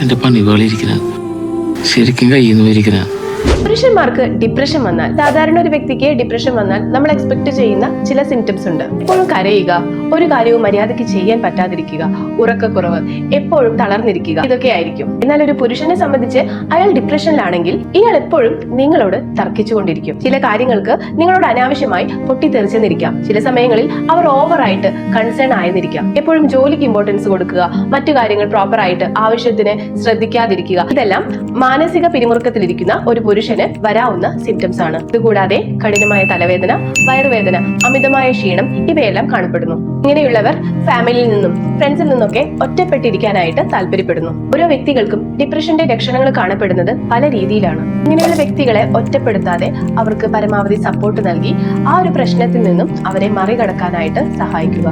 എന്റെ പണി പോലെ ഇരിക്കുന്നത് ശരിക്കും കയ്യിൽ നിന്ന് പോയിരിക്കുന്നത് പുരുഷന്മാർക്ക് ഡിപ്രഷൻ വന്നാൽ സാധാരണ ഒരു വ്യക്തിക്ക് ഡിപ്രഷൻ വന്നാൽ നമ്മൾ എക്സ്പെക്ട് ചെയ്യുന്ന ചില സിംറ്റംസ് ഉണ്ട്. എപ്പോഴും കരയുക ഒരു കാര്യവും മര്യാദയ്ക്ക് ചെയ്യാൻ പറ്റാതിരിക്കുക ഉറക്കക്കുറവ് എപ്പോഴും തളർന്നിരിക്കുക ഇതൊക്കെ ആയിരിക്കും. എന്നാൽ ഒരു പുരുഷനെ സംബന്ധിച്ച് അയാൾ ഡിപ്രഷനിലാണെങ്കിൽ ഇയാൾ എപ്പോഴും നിങ്ങളോട് തർക്കിച്ചുകൊണ്ടിരിക്കും. ചില കാര്യങ്ങൾക്ക് നിങ്ങളോട് അനാവശ്യമായി പൊട്ടിത്തെറിച്ചെന്നിരിക്കാം. ചില സമയങ്ങളിൽ അവർ ഓവറായിട്ട് കൺസേൺ ആയെന്നിരിക്കാം. എപ്പോഴും ജോലിക്ക് ഇമ്പോർട്ടൻസ് കൊടുക്കുക മറ്റു കാര്യങ്ങൾ പ്രോപ്പറായിട്ട് ആവശ്യത്തിന് ശ്രദ്ധിക്കാതിരിക്കുക. ഇതെല്ലാം മാനസിക പിരിമുറുക്കത്തിലിരിക്കുന്ന ഒരു പുരുഷന് വരാവുന്ന സിംറ്റംസ് ആണ്. ഇതുകൂടാതെ കഠിനമായ തലവേദന വയറുവേദന അമിതമായ ക്ഷീണം ഇവയെല്ലാം കാണപ്പെടുന്നു. ഇങ്ങനെയുള്ളവർ ഫാമിലിയിൽ നിന്നും ഫ്രണ്ട്സിൽ നിന്നൊക്കെ ഒറ്റപ്പെട്ടിരിക്കാനായിട്ട് താല്പര്യപ്പെടുന്നു. ഓരോ വ്യക്തികൾക്കും ഡിപ്രഷന്റെ ലക്ഷണങ്ങൾ കാണപ്പെടുന്നത് പല രീതിയിലാണ്. ഇങ്ങനെയുള്ള വ്യക്തികളെ ഒറ്റപ്പെടുത്താതെ അവർക്ക് പരമാവധി സപ്പോർട്ട് നൽകി ആ ഒരു പ്രശ്നത്തിൽ നിന്നും അവരെ മറികടക്കാനായിട്ട് സഹായിക്കുക.